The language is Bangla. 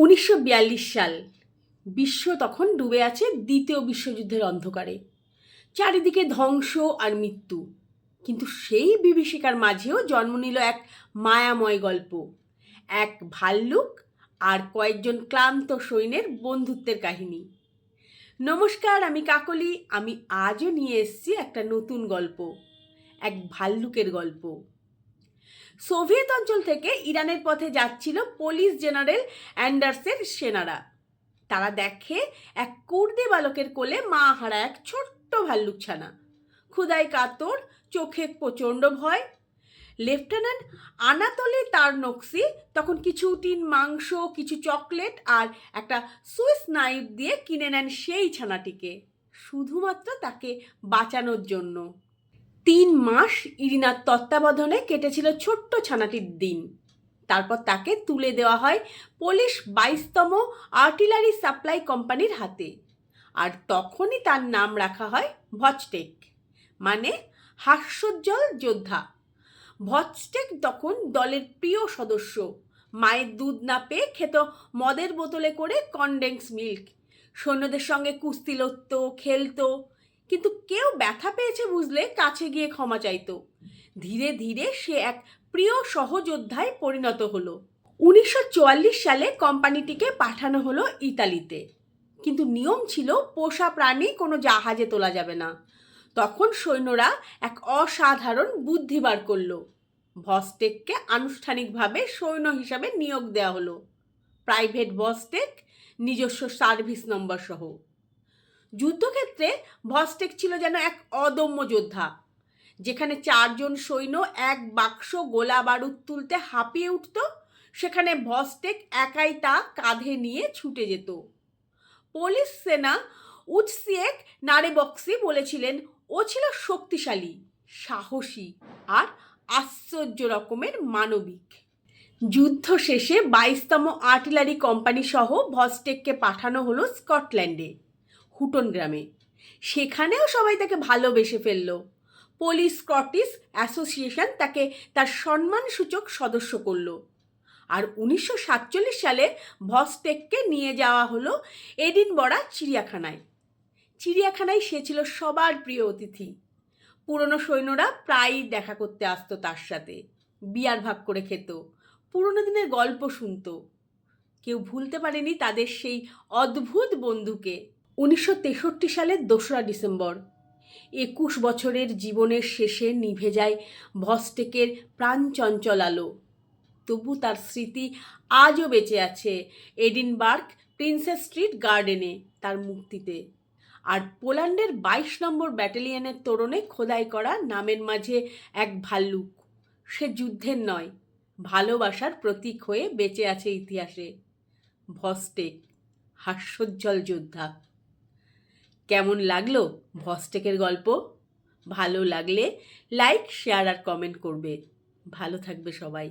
উনিশশো বিয়াল্লিশ সাল, বিশ্ব তখন ডুবে আছে দ্বিতীয় বিশ্বযুদ্ধের অন্ধকারে। চারিদিকে ধ্বংস আর মৃত্যু। কিন্তু সেই বিভীষিকার মাঝেও জন্ম নিল এক মায়াময় গল্প। এক ভাল্লুক আর কয়েকজন ক্লান্ত সৈন্যের বন্ধুত্বের কাহিনী। নমস্কার, আমি কাকলি। আমি আজও নিয়ে এসেছি একটা নতুন গল্প, এক ভাল্লুকের গল্প। সোভিয়েত অঞ্চল থেকে ইরানের পথে যাচ্ছিল পুলিশ জেনারেল অ্যান্ডার্সের সেনারা। তারা দেখে এক কুর্দি বালকের কোলে মা হারা এক ছোট্ট ভাল্লুক ছানা ক্ষুদায় কাতর, চোখে প্রচণ্ড ভয়। লেফটেন্যান্ট আনাতলি তার নকশি তখন কিছু টিন মাংস, কিছু চকলেট আর একটা সুইস নাইফ দিয়ে কিনে নেন সেই ছানাটিকে। শুধুমাত্র তাকে বাঁচানোর জন্য। তিন মাস ইরিনার তত্ত্বাবধানে কেটেছিল ছোট্ট ছানাটির দিন। তারপর তাকে তুলে দেওয়া হয় পুলিশ বাইশতম আর্টিলারি সাপ্লাই কোম্পানির হাতে। আর তখনই তার নাম রাখা হয় ভচটেক মানে হাস্যোজ্জ্বল যোদ্ধা। ভচটেক তখন দলের প্রিয় সদস্য। মায়ের দুধ না পেয়ে খেত মদের বোতলে করে কনডেন্স মিল্ক। সৈন্যদের সঙ্গে কুস্তি লড়তো খেলতো কিন্তু কেউ ব্যথা পেয়েছে বুঝলে কাছে গিয়ে ক্ষমা চাইতো। ধীরে ধীরে সে এক প্রিয় সহযোদ্ধায় পরিণত হলো। উনিশশো চুয়াল্লিশ সালে কোম্পানিটিকে পাঠানো হলো ইতালিতে। কিন্তু নিয়ম ছিল, পোষা প্রাণী কোনো জাহাজে তোলা যাবে না। তখন সৈন্যরা এক অসাধারণ বুদ্ধি বার করল। ভস্টেককে আনুষ্ঠানিকভাবে সৈন্য হিসাবে নিয়োগ দেওয়া হলো। প্রাইভেট ভস্টেক নিজস্ব সার্ভিস নম্বর সহ যুদ্ধক্ষেত্রে ভস্টেক ছিল যেন এক অদম্য যোদ্ধা, যেখানে চারজন সৈন্য এক বাক্স গোলা বারুদ তুলতে হাঁপিয়ে উঠত, সেখানে ভস্টেক একাই তা কাঁধে নিয়ে ছুটে যেত। পুলিশ সেনা উৎসিয়েক নারেবক্সি বলেছিলেন, ও ছিল শক্তিশালী, সাহসী আর আশ্চর্য রকমের মানবিক। যুদ্ধ শেষে বাইশতম আর্টিলারি কোম্পানি সহ ভস্টেককে পাঠানো হলো স্কটল্যান্ডে। হুটন গ্রামে। সেখানেও সবাই তাকে ভালোবেসে ফেলল। পুলিশ স্কটিশ অ্যাসোসিয়েশন তাকে তার সম্মানসূচক সদস্য করল। আর উনিশশো সাতচল্লিশ সালে ভস্টেককে নিয়ে যাওয়া হলো এডিনবরা চিড়িয়াখানায়। চিড়িয়াখানায় সে ছিল সবার প্রিয় অতিথি। পুরনো সৈন্যরা প্রায়ই দেখা করতে আসতো তার সাথে। বিয়ার ভাগ করে খেত। পুরনো দিনের গল্প শুনত। কেউ ভুলতে পারেনি তাদের সেই অদ্ভুত বন্ধুকে। উনিশশো তেষট্টি সালের দোসরা ডিসেম্বর। একুশ বছরের জীবনের শেষে নিভে যায় ভস্টেকের প্রাণচঞ্চল আলো। তবু তার স্মৃতি আজও বেঁচে আছে এডিনবার্গ প্রিন্সেস স্ট্রিট গার্ডেনে তার মুক্তিতে। আর পোল্যান্ডের বাইশ নম্বর ব্যাটালিয়নের তোরণে খোদাই করা নামের মাঝে এক ভাল্লুক। সে যুদ্ধের নয়, ভালোবাসার প্রতীক হয়ে বেঁচে আছে ইতিহাসে। ভস্টেক, হাস্যোজ্জ্বল যোদ্ধা। কেমন লাগল ভস্টেকের গল্প? ভালো লাগলে লাইক শেয়ার আর কমেন্ট করবে। ভালো থাকবে সবাই।